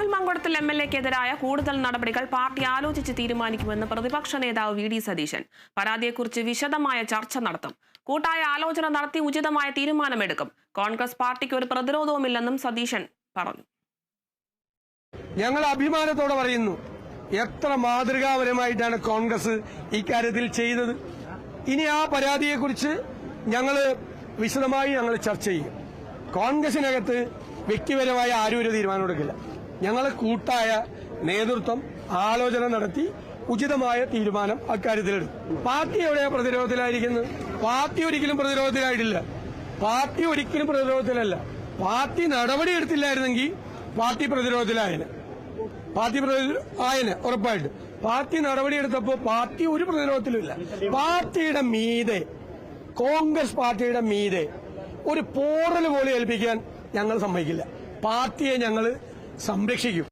Rahul Mamkootathil M L എക്കെതിരായ കൂടുതൽ നടപടികൾ പാർട്ടി ആലോചിച്ച് തീരുമാനിക്കുമെന്ന് പ്രതിപക്ഷ നേതാവ് വി ഡി സതീശൻ. പരാതിയെക്കുറിച്ച് വിശദമായ ചർച്ച നടത്തും. കൂട്ടായ ആലോചന നടത്തി ഉചിതമായ തീരുമാനമെടുക്കും. കോൺഗ്രസ് പാർട്ടിക്ക് ഒരു പ്രതിരോധവുമില്ലെന്നും സതീശൻ പറഞ്ഞു. ഞങ്ങൾ അഭിമാനത്തോടെ പറയുന്നു. എത്ര മാതൃകാപരമായിട്ടാണ് കോൺഗ്രസ് ഇക്കാര്യത്തിൽ ചെയ്തത്. ഇനി ആ പരാതിയെക്കുറിച്ച് ഞങ്ങൾ വിശദമായി ഞങ്ങൾ ചർച്ച ചെയ്യും. കോൺഗ്രസിനകത്ത് വ്യക്തിപരമായ ആരും ഒരു തീരുമാനം എടുക്കില്ല ഞങ്ങൾ കൂട്ടായ നേതൃത്വം ആലോചന നടത്തി ഉചിതമായ തീരുമാനം അക്കാര്യത്തിലെടുക്കും പാർട്ടി എവിടെയാ പ്രതിരോധത്തിലായിരിക്കുന്നത്? പാർട്ടി ഒരിക്കലും പ്രതിരോധത്തിലായിട്ടില്ല. പാർട്ടി ഒരിക്കലും പ്രതിരോധത്തിലല്ല. പാർട്ടി നടപടി എടുത്തില്ലായിരുന്നെങ്കിൽ പാർട്ടി പ്രതിരോധത്തിലായന്. പാർട്ടി ആയന് ഉറപ്പായിട്ട്. പാർട്ടി നടപടിയെടുത്തപ്പോൾ പാർട്ടി ഒരു പ്രതിരോധത്തിലുമില്ല പാർട്ടിയുടെ മീതെ കോൺഗ്രസ് പാർട്ടിയുടെ മീതെ ഒരു പോറൽ പോലും ഏൽപ്പിക്കാൻ ഞങ്ങൾ സമ്മതിക്കില്ല. പാർട്ടിയെ ഞങ്ങൾ സംരക്ഷിക്കും.